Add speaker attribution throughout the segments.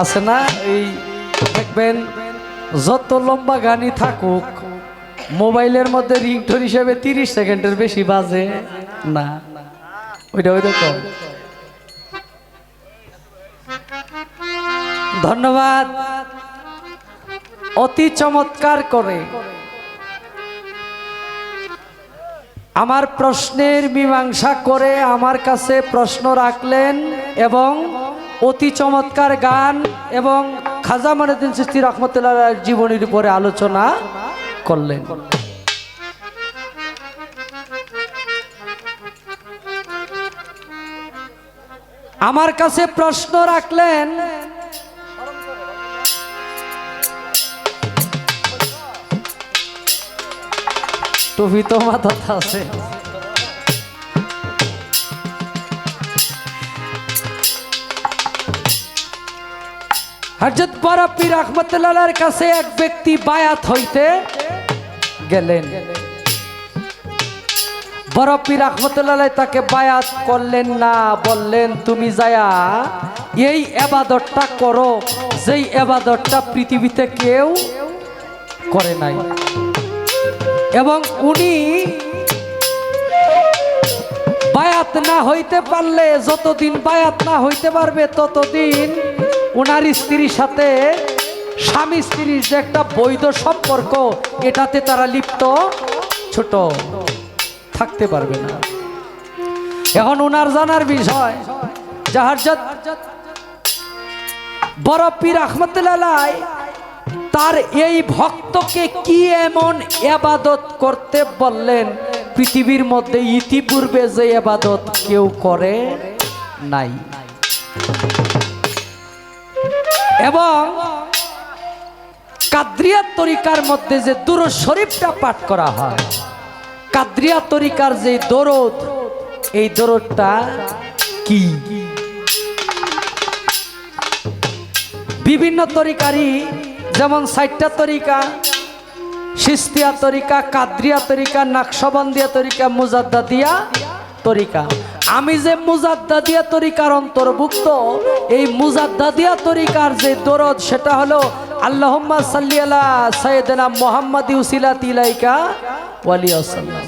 Speaker 1: আছে না? এই দেখবেন, যত লম্বা গানই থাকুক, মোবাইলের মধ্যে রিংটোন হিসেবে তিরিশ সেকেন্ডের বেশি বাজে না। ওইটা ওই রকম ধন্যবাদ। অতি চমৎকার করে। আমার প্রশ্নের মীমাংসা করে আমার কাছে প্রশ্ন রাখলেন এবং অতি চমৎকার গান এবং খাজা মনুদ্দিন সৃষ্টি রহমতুল্লাহ জীবনীর উপরে আলোচনা করলেন। আমার কাছে প্রশ্ন রাখলেন, টুপি তো মাথাতে আছে। হজরত বড় পীর রহমতুল্লাহর কাছে এক ব্যক্তি বায়াত হইতে গেলেন। বড় রহমতুল্লাহ তাকে বায়াত করলেন, না, বললেন, তুমি যায়া এই এবাদতটা করো, যেই এবাদতটা পৃথিবীতে কেউ করে নাই। এবং উনি বায়াত না হইতে পারলে, যতদিন বায়াত না হইতে পারবে, ততদিন ওনার স্ত্রীর সাথে স্বামী স্ত্রীর যে একটা বৈধ সম্পর্ক, এটাতে তারা লিপ্ত ছোট, থাকতে পারবে না। এখন ওনার জানার বিষয়, যাহার বড় পীর আহমদুল্লাহ, তার এই ভক্তকে কি এমন এবাদত করতে বললেন? পৃথিবীর মধ্যে ইতিপূর্বে যে এবাদত কেউ করে নাই। এবং কাদ্রিয়া তরিকার মধ্যে যে দুর শরীফটা পাঠ করা হয় কাদ্রিয়া তরিকার যে দরদ, এই দরদটা কি? বিভিন্ন তরিকারই, যেমন সাইটটা তরিকা সিস্তিয়া তরিকা, কাদ্রিয়া তরিকা, নাকশবন্দিয়া তরিকা, মুজাদ্দাদিয়া তরিকা। আমি যে মুজাদ্দাদিয়া তরিকার অন্তর্ভুক্ত, এই মুজাদ্দাদিয়া তরিকার যে দরদ, সেটা হলো আল্লাহম্মা সাল্লি আলা সৈয়দনা মোহাম্মদ ইউসিলা তিলাইকা ওয়ালিয়াসাল্লাম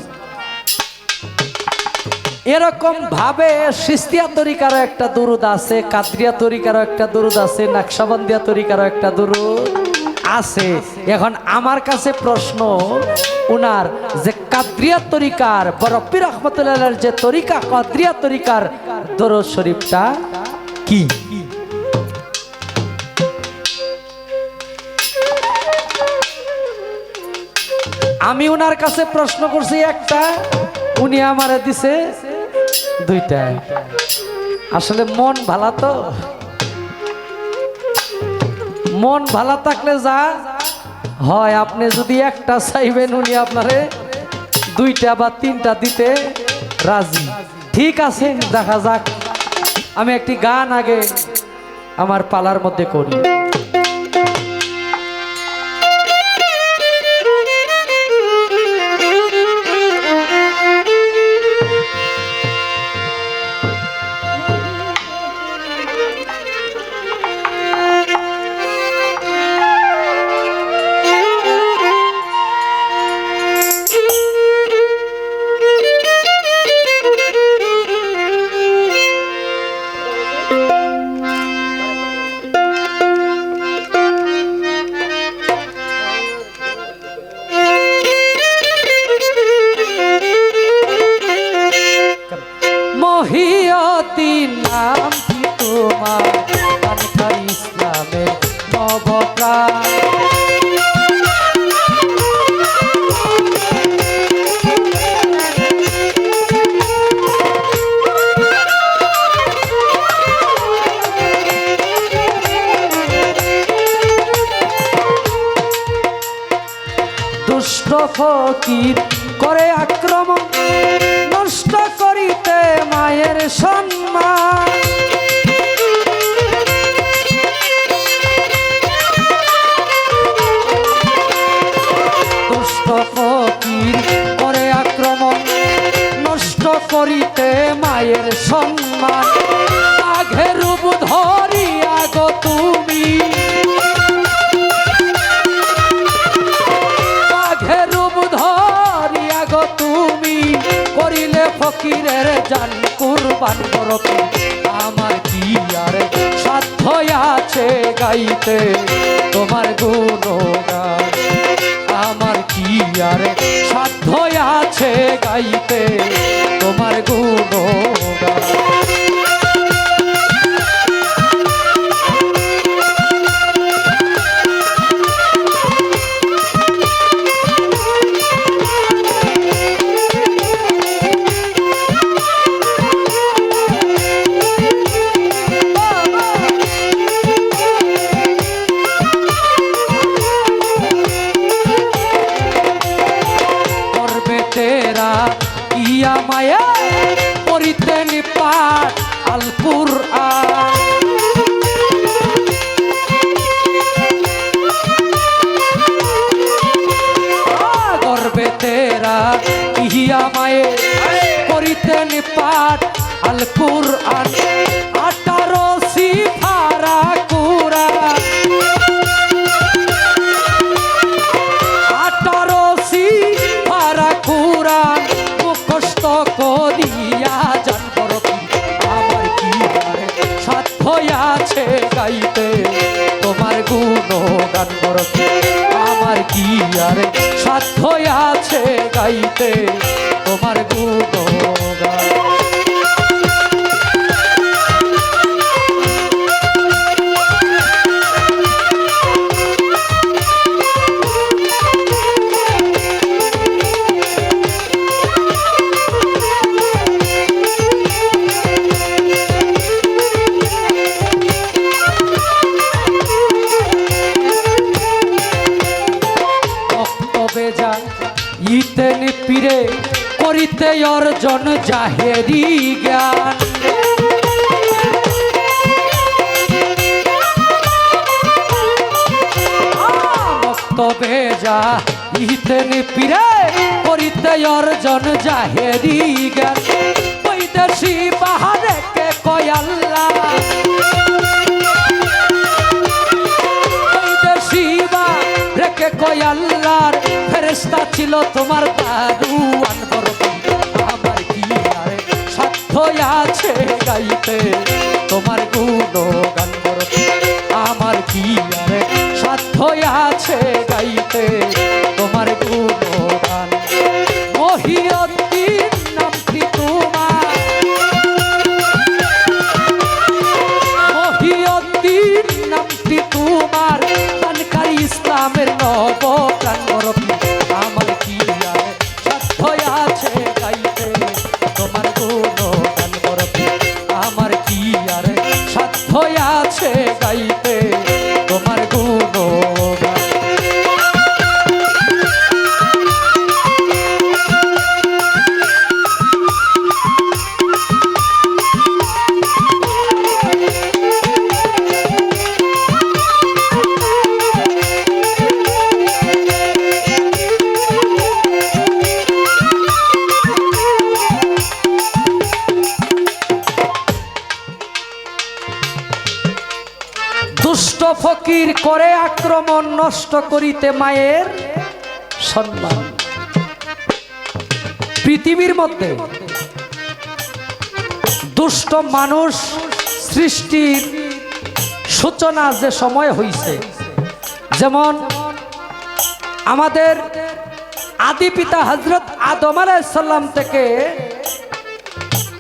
Speaker 1: এরকম ভাবে সিস্তিয়া তরিকারও একটা দুরুদ আছে, কাদরিয়া তরিকারও একটা দুরুদ আছে, নাকশাবন্দিয়া তরিকারও একটা দুরুদ। আছে। এখন আমার কাছে প্রশ্ন, উনার যে কাদরিয়া তরিকার বরফি রহমতুল্লাহ যে তরিকা, কাদরিয়া তরিকার দরদ শরীফটা কি? আমি ওনার কাছে প্রশ্ন করছি একটা, উনি আমারে দিছে দুইটা। আসলে মন ভালা তো? মন ভালো থাকলে যা। হয় আপনি যদি একটা চাইবেন উনি আপনারে দুইটা বা তিনটা দিতে রাজি। ঠিক আছে, দেখা যাক। আমি একটি গান আগে আমার পালার মধ্যে করি। ফকির করে আক্রমণ নষ্ট করিতে মায়ের সম্মান। বান্ধরপি আমার কি আর সাধ্য আছে গাইতে, তোমার গুণগান। আমার কি আর সাধ্য আছে গাইতে, তোমার গুণগান। আলপুর আন আঠারো সিফারা কুরা আঠারোশি পারা কুরান মুখস্থ করিয়া জানবর আমার কি সাধ্য আছে গাইতে, তোমার গুণ গান আমার কি আর? সাধ্য আছে গাইতে, তোমার গুণ জাহেরি জ্ঞান তবে যা ইতেন পীরে করিতে অর্জন জাহেরি জ্ঞান বৈদেশি বাহারে কে কয়াল্লা রেখে কয়াল্লার ফেরেস্তা ছিল তোমার দারুয়ান বরকত আছে গাইতে। তোমার গুণগান করতে আমার কি আর সাধ্য আছে গাইতে। দুষ্ট ফকির করে আক্রমণ নষ্ট করিতে মায়ের সম্মান। পৃথিবীর মধ্যে দুষ্ট মানুষ সৃষ্টির সূচনা যে সময় হইছে, যেমন আমাদের আদি পিতা হজরত আদম আলাইসাল্লাম থেকে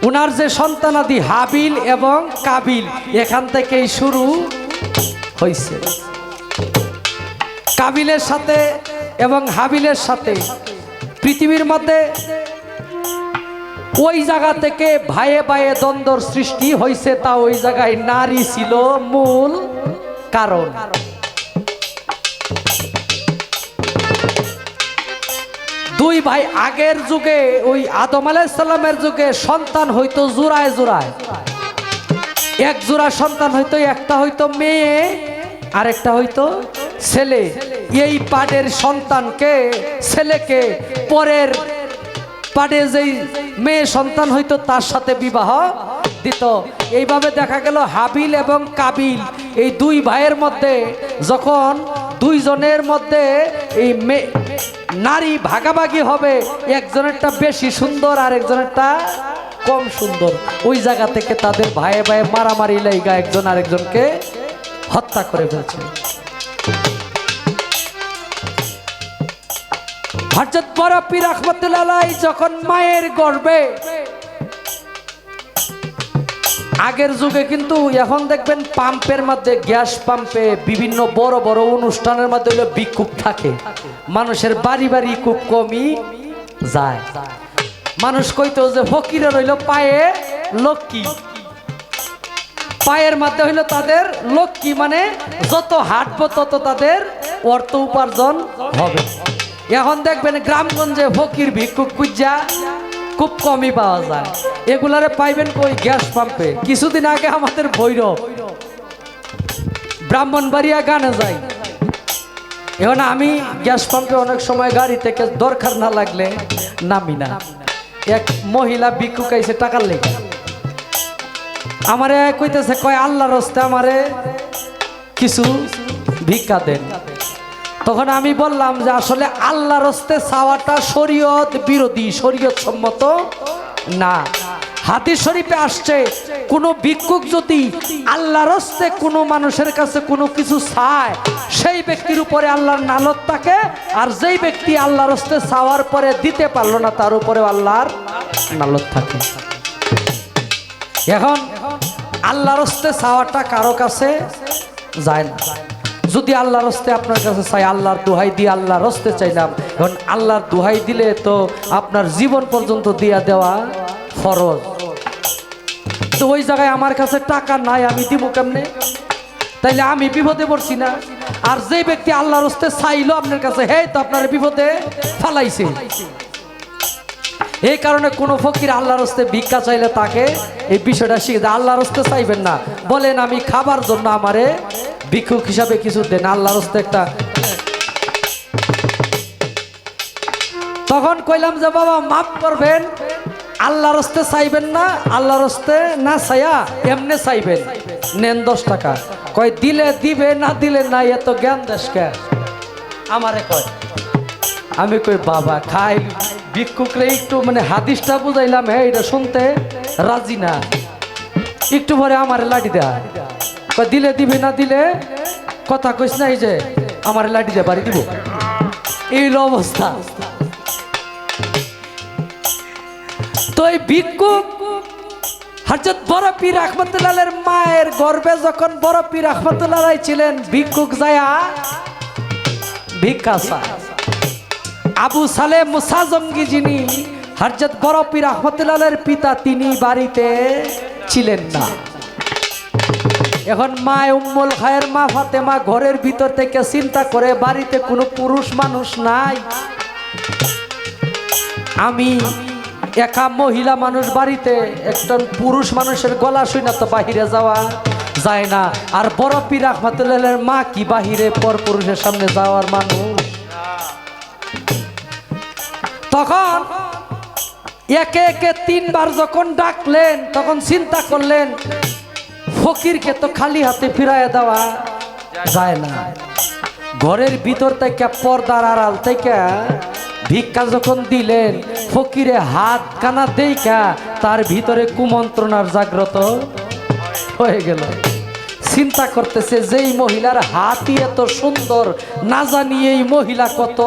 Speaker 1: উনার যে সন্তানাদি হাবিল এবং কাবিল, এখান থেকেই শুরু হয়েছে কাবিলের সাথে এবং হাবিলের সাথে পৃথিবীর মধ্যে ওই জায়গা থেকে ভাইয়ে ভাইয়ে দ্বন্দ্বর সৃষ্টি হয়েছে তা ওই জায়গায় নারী ছিল মূল কারণ। দুই ভাই আগের যুগে ওই আদম আলাইসাল্লামের যুগে সন্তান হইতো জোড়ায় জোড়ায়। এক জোড়া সন্তান হইতো একটা হইতো মেয়ে, আরেকটা হইতো ছেলে। এই পাডের সন্তানকে, ছেলেকে পরের পাডে যেই মেয়ে সন্তান হইতো তার সাথে বিবাহ দিত। এইভাবে দেখা গেল হাবিল এবং কাবিল। এই দুই ভাইয়ের মধ্যে যখন দুইজনের মধ্যে এই নারী ভাগাভাগি হবে, একজনেরটা বেশি সুন্দর আর একজনেরটা কম সুন্দর। ওই জায়গা থেকে তাদের ভাইয়ে ভাইয়ে মারামারি লাইগা একজন আরেকজনকে হত্যা করে ফেলছে। হজরত বড় পীর রহমতুল্লাহ যখন মায়ের গর্বে, আগের যুগে কিন্তু এখন দেখবেন পাম্পের মধ্যে, গ্যাস পাম্পে বিভিন্ন বড় বড় অনুষ্ঠানের মধ্যে বিক্ষোভ থাকে। মানুষের বাড়ি বাড়ি খুব কমই যায়। মানুষ কইতো যে ফকিরে রইল পায়ে লক্ষ্মী। পায়ের মধ্যে হইল তাদের লক্ষ্মী মানে যত হাঁটবো তত তাদের অর্থ উপার্জন হবে। এখন দেখবেন গ্রামগঞ্জে ফকির ভিক্ষুক কুজা খুব কমই পাওয়া যায়। এগুলারে পাইবেন কই? গ্যাস পাম্পে। কিছুদিন আগে আমাদের ভৈরব। ব্রাহ্মণবাড়িয়া গানে যাই। এখন আমি গ্যাস পাম্পে অনেক সময় গাড়ি থেকে দরকার না লাগলে নামি না। এক মহিলা ভিক্ষুক আইসে টাকার লেগে। আমারে কইতেছে, কয় আল্লাহ রস্তে আমারে কিছু ভিক্ষা দেন। তখন আমি বললাম যে, আসলে আল্লাহ রস্তে চাওয়াটা শরীয়ত বিরোধী শরীয়ত সম্মত না। হাদিস শরীফে আসছে, কোনো ভিক্ষুক যদি আল্লাহর হস্তে কোনো মানুষের কাছে কোনো কিছু চায়, সেই ব্যক্তির উপরে আল্লাহর নালত থাকে, আর যেই ব্যক্তি আল্লাহর হস্তে চাওয়ার পরে দিতে পারল না, তার উপরে আল্লাহর নালত থাকে। এখন আল্লাহর হস্তে চাওয়াটা কারও কাছে যায় না। যদি আল্লাহর হস্তে আপনার কাছে চাই আল্লাহর দোহাই দিয়ে আল্লাহর হস্তে চাইলাম এখন আল্লাহর দোহাই দিলে তো আপনার জীবন পর্যন্ত দিয়া দেওয়া ফরজ। তো ওই জায়গায় আমার কাছে টাকা নাই, আমি দিব কেমনে? তাইলে আমি বিপদে পড়ছি না। আর যে ব্যক্তি আল্লাহর হস্তে চাইলো আপনার কাছে, হে, তো আপনার বিপদে ফালাইছে। এই কারণে কোনো ফকির আল্লাহর হস্তে ভিক্ষা চাইলে তাকে এই বিষয়টা শিখে আল্লাহর হস্তে চাইবেন না। বলেন, আমি খাবার জন্য আমারে ভিক্ষুক হিসাবে কিছু দেন। আল্লাহর হস্তে একটা তখন কইলাম যে, বাবা, মাফ করবেন আল্লাহর হস্তে চাইবেন না আল্লাহর হস্তে না চাইয়া এমনে চাইবেন। নেন দশ টাকা। কয়, দিলে দিবে, না দিলে না এত জ্ঞান দেশকে আমারে কয়। আমি কই, বাবা, খাই ভিক্ষুকরে একটু মানে হাদিসটা বুঝাইলাম হ্যাঁ এটা শুনতে রাজি না। একটু পরে আমার লাঠি দেয়। কয়, দিলে দিবে, না দিলে কথা কইস না, এই যে, আমার লাঠি দিয়ে বাড়ি দিব। এই অবস্থা। এই ভিক্ষুক হজরত বড় পীর আহমদুল্লাহের মায়ের গর্বে যখন বড় পীর আহমদুল্লাহ ছিলেন, ভিক্ষুক যায়া ভিক্ষা আবু সালে মুসা জঙ্গি যিনি হরজত বড় পীর আহমদুল্লাহের পিতা, তিনি বাড়িতে ছিলেন না। এখন মা উম্মুল খায়ের মা ফাতেমা ঘরের ভিতর থেকে চিন্তা করে, বাড়িতে কোনো পুরুষ মানুষ নাই। আমি একা মহিলা মানুষ বাড়িতে, একজন পুরুষ মানুষের গলা শুই না তো বাহিরে যাওয়া যায় না। আর বড় পীর আহমদুল্লাহের মা কি বাহিরে পর পুরুষের সামনে যাওয়ার মানুষ? তখন একে একে তিনবার যখন ডাকলেন, তখন চিন্তা করলেন, ফকিরকে তো খালি হাতে ফিরাইয়া দেওয়া যায় না। ঘরের ভিতর থেকে পর্দার আড়াল থেকে ভিক্ষা যখন দিলেন, ফকিরে হাত কানা দেইকা তার ভিতরে কুমন্ত্রণার জাগ্রত হয়ে গেল। চিন্তা করতেছে যেই মহিলার হাতই এত সুন্দর, না জানি এই মহিলা কত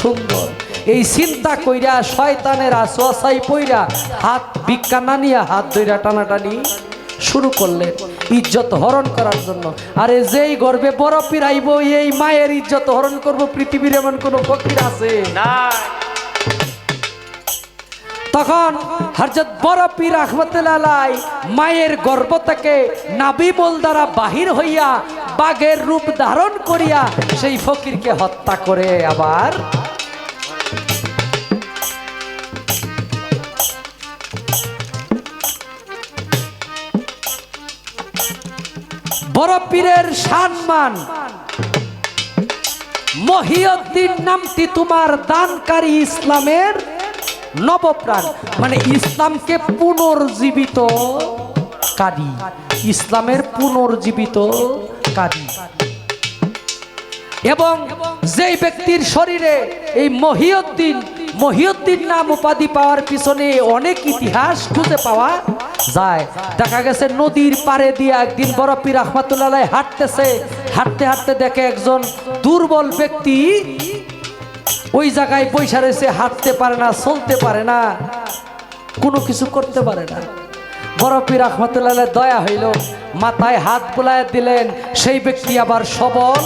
Speaker 1: সুন্দর। এই চিন্তা কইরা শয়তানের আসোয়াশাই পইরা হাত ভিক্ষা না নিয়ে হাত ধইরা টানাটানি শুরু করলেন ইজ্জত হরণ করার জন্য। আরে যেই গর্বে বড় পিরাইব, এই মায়ের ইজ্জত হরণ করব। পৃথিবীর এমন কোনো ফকির আছে? না তখন হরজত বড় পীর আহমদুল্লাহ মায়ের গর্ব থেকে নাবিবল দ্বারা বাহির হইয়া বাঘের রূপ ধারণ করিয়া সেই ফকিরকে হত্যা করে আবার বড় পীরের সম্মান। মহিউদ্দিন নামটি তোমার দানকারী ইসলামের নবপ্রাণ। মানে ইসলামকে পুনর্জীবিত কারী। ইসলামের পুনর্জীবিত কারী। এবং যেই ব্যক্তির শরীরে এই মহিউদ্দিন মহিউদ্দিন নাম উপাধি পাওয়ার পিছনে অনেক ইতিহাস খুঁজে পাওয়া যায়। দেখা গেছে নদীর পাড়ে দিয়ে একদিন বড় রহমাতুল্লাহ হাঁটতেছে। হাঁটতে হাঁটতে দেখে একজন দুর্বল ব্যক্তি ওই জায়গায় পয়সা রয়েছে, হাঁটতে পারে না, চলতে পারে না, কোনো কিছু করতে পারে না। বড় রহমতুল্লাহ দয়া হইল, মাথায় হাত বুলায় দিলেন। সেই ব্যক্তি আবার সবল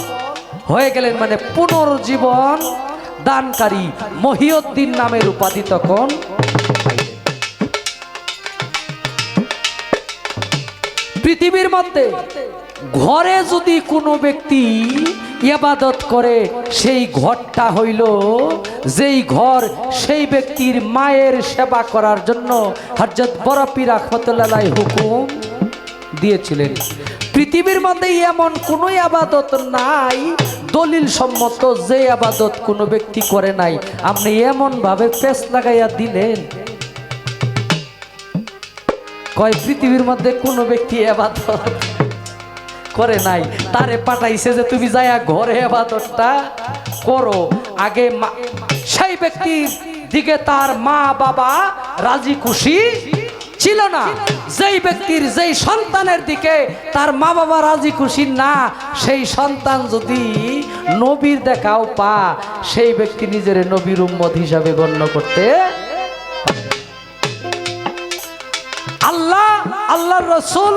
Speaker 1: হয়ে গেলেন মানে পুনর্জীবন দানকারী মহিউদ্দিন নামের উপাধি তখন পৃথিবীর মধ্যে ঘরে যদি কোনো ব্যক্তি ইবাদত করে, সেই ঘরটা হইল যেই ঘর সেই ব্যক্তির মায়ের সেবা করার জন্য হরজত বরফি রহমতুল্লাহ হুকুম দিয়েছিলেন। পৃথিবীর মধ্যে এমন কোনো আবাদত নাই দলিল সম্মত যে আবাদত কোনো ব্যক্তি করে নাই, আপনি এমন ভাবে পেস লাগাইয়া দিলেন। কয়, পৃথিবীর মধ্যে কোনো ব্যক্তি এবাদত করে নাই। তারে পাঠাইছে যে তুমি যাইয়া ঘরে এবাদতটা করো। আগে সেই ব্যক্তির দিকে তার মা বাবা রাজি খুশি ছিল না। যেই ব্যক্তির যেই সন্তানের দিকে তার মা বাবা রাজি খুশি না, সেই সন্তান যদি নবীর দেখাও পা, সেই ব্যক্তি নিজের নবীর উম্মত হিসাবে গণ্য করতে আল্লাহ, আল্লাহর রসুল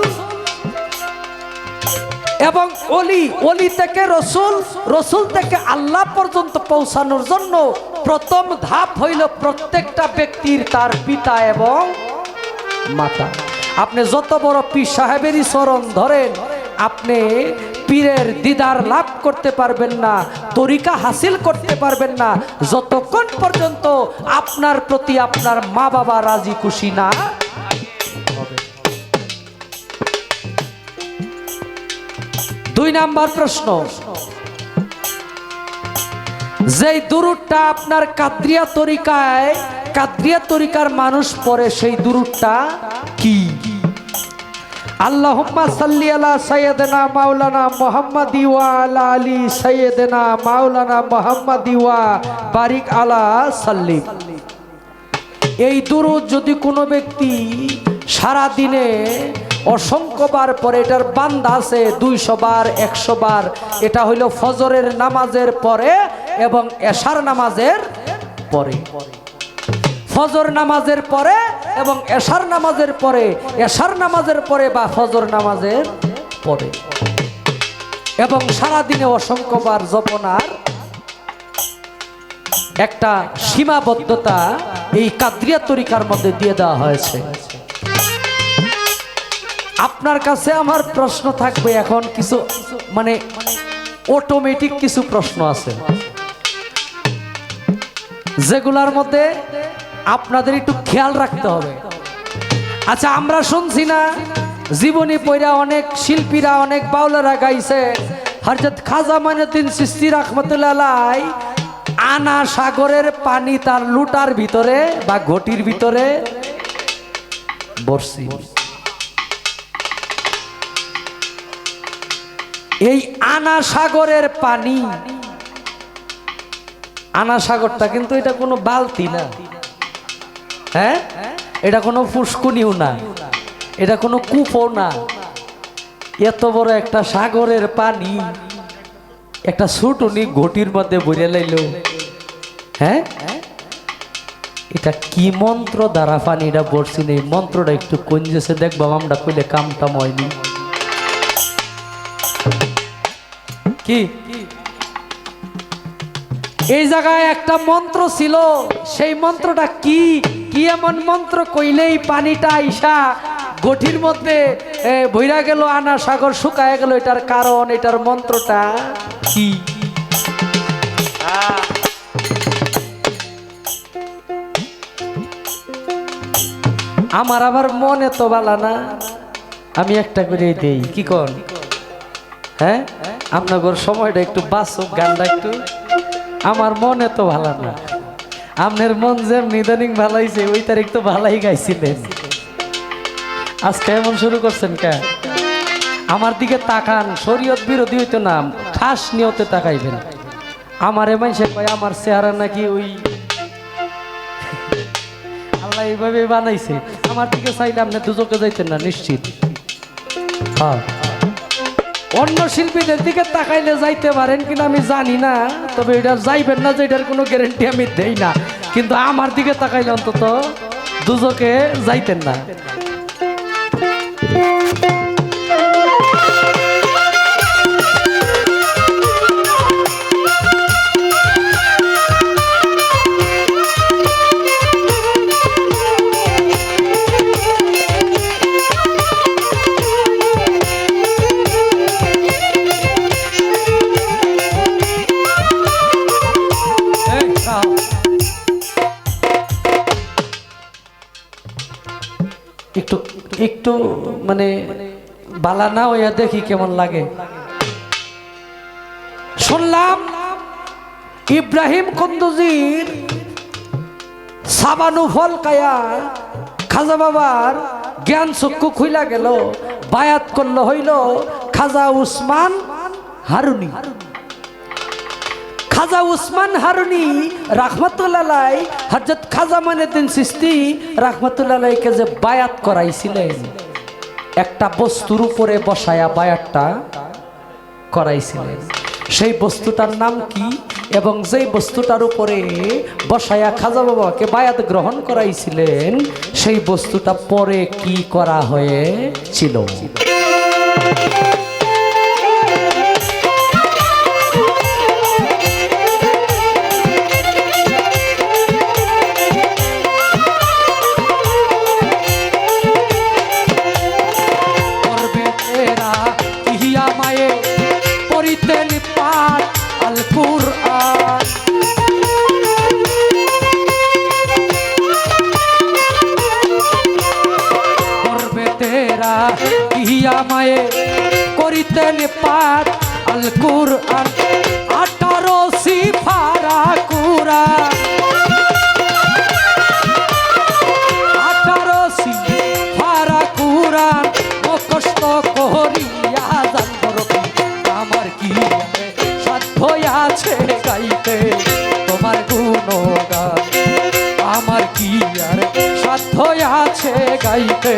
Speaker 1: এবং অলি অলি থেকে রসুল রসুল থেকে আল্লাহ পর্যন্ত পৌঁছানোর জন্য প্রথম ধাপ হইল প্রত্যেকটা ব্যক্তির তার পিতা এবং মাতা। আপনি যত বড় পীর সাহেবেরই চরণ ধরেন, আপনি পীরের দিদার লাভ করতে পারবেন না, তরিকা হাসিল করতে পারবেন না। যতক্ষণ পর্যন্ত আপনার প্রতি আপনার মা বাবা রাজি খুশি না, দুই নাম্বার প্রশ্ন। যেই দুরুটটা আপনার কাদ্রিয়া তরিকায়, কাদ্রিয়া তরিকার মানুষ পড়ে, সেই দুরুটটা কি? আল্লাহুম্মা সাল্লি আলা সাইয়্যিদিনা মাওলানা মুহাম্মাদি ওয়া আলা আলি সাইয়্যিদিনা মাওলানা মুহাম্মাদি ওয়া বারিক আলা সাল্লিম। এই দুরুদ যদি কোনো ব্যক্তি সারা দিনে অসংখ্যবার পরে এটার বান্দা আছে দুইশো বার, একশো বার, এটা হইল ফজরের নামাজের পরে এবং এশার নামাজের পরে। ফজর নামাজের পরে এবং এশার নামাজের পরে, এশার নামাজের পরে বা ফজর নামাজের পরে। এবং সারা দিনে অসংখ্যবার জপনার একটা সীমাবদ্ধতা এই কাদ্রিয়া তরিকার মধ্যে দিয়ে দেওয়া হয়েছে। আপনার কাছে আমার প্রশ্ন থাকবে, এখন কিছু মানে অটোমেটিক কিছু প্রশ্ন আছে। যেগুলার মধ্যে আপনাদের একটু খেয়াল রাখতে হবে। আচ্ছা আমরা শুনছি না, জীবনী পয়রা অনেক শিল্পীরা, অনেক বাউলারা গাইছে। হরজত খাজা মাইনুদ্দিন সিস্তি রহমতুল্লাহ আনা সাগরের পানি তার লুটার ভিতরে বা ঘটির ভিতরে বর্ষি এই আনা সাগরের পানি, আনা সাগরটা কিন্তু এটা কোনো বালতি না। হ্যাঁ? এটা কোনো ফুসকুনিও না। এটা কোনো কূপও না। এত বড় একটা সাগরের পানি, একটা ছুটুনি ঘটির মধ্যে বইরে লাইল। হ্যাঁ? এটা কি মন্ত্র? দ্বারা পানিটা বলছি এই মন্ত্রটা একটু কঞ্জেছে। দেখবাম আমরা কইলে কামটাম হয়নি কি? এই জায়গায় একটা মন্ত্র ছিল। সেই মন্ত্রটা কি? কি এমন মন্ত্র কইলেই পানিটা আইসা গঠির মধ্যে এ, ভইরা গেল আনা সাগর শুকায় গেল এটার কারণ এটার মন্ত্রটা কি? আমার আবার মনে তো বালা না আমি একটা করে দেই কি কর হ্যাঁ? আপনার সময়টা একটু বাসুক গানটা একটু। আমার মনে তো ভালো না। আপনার মন যেমনি ইদানিং ভালাইছে, ওই তারিখ তো ভালাই গাইছিলেন। আজকে এমন শুরু করছেন কে? আমার দিকে তাকান, শরীয়ত বিরোধী হইতো না, খাস নিয়তে তাকাইবেন। আমার এ মানুষে কয়, আমার চেহারা নাকি ওই আল্লাহ এইভাবে বানাইছে। আমার দিকে চাইলে আপনি দুজকে যাইতেন না, নিশ্চিত। হ্যাঁ। অন্য শিল্পীদের দিকে তাকাইলে যাইতে পারেন কিনা আমি জানি না, তবে এটা যাইবেন না যে এটার কোনো গ্যারেন্টি আমি দেই না। কিন্তু আমার দিকে তাকাইলে অন্তত দুজকে যাইতেন না। একটু মানে বালা না হইয়া দেখি কেমন লাগে। শুনলাম ইব্রাহিম কন্দুজির সাবানু ফল কায়া খাজা বাবার জ্ঞান চক্ষু খুইলা গেল, বায়াত করল হইল খাজা উসমান হারুনি। খাজা উসমান হারুনি রাহমাতুল্লাহ হজরত খাজা মানেদিন সিস্তি রাহমাতুল্লাহকে যে বায়াত করাইছিলেন, একটা বস্তুর উপরে বসায়া বায়াতটা করাইছিলেন। সেই বস্তুটার নাম কি? এবং যেই বস্তুটার উপরে বসায়া খাজা বাবাকে বায়াত গ্রহণ করাইছিলেন, সেই বস্তুটা পরে কি করা হয়েছিল? কি? সাধ্য আছে গাইতে? তোমার গুণগান? আমার কি আর সাধ্য আছে গাইতে?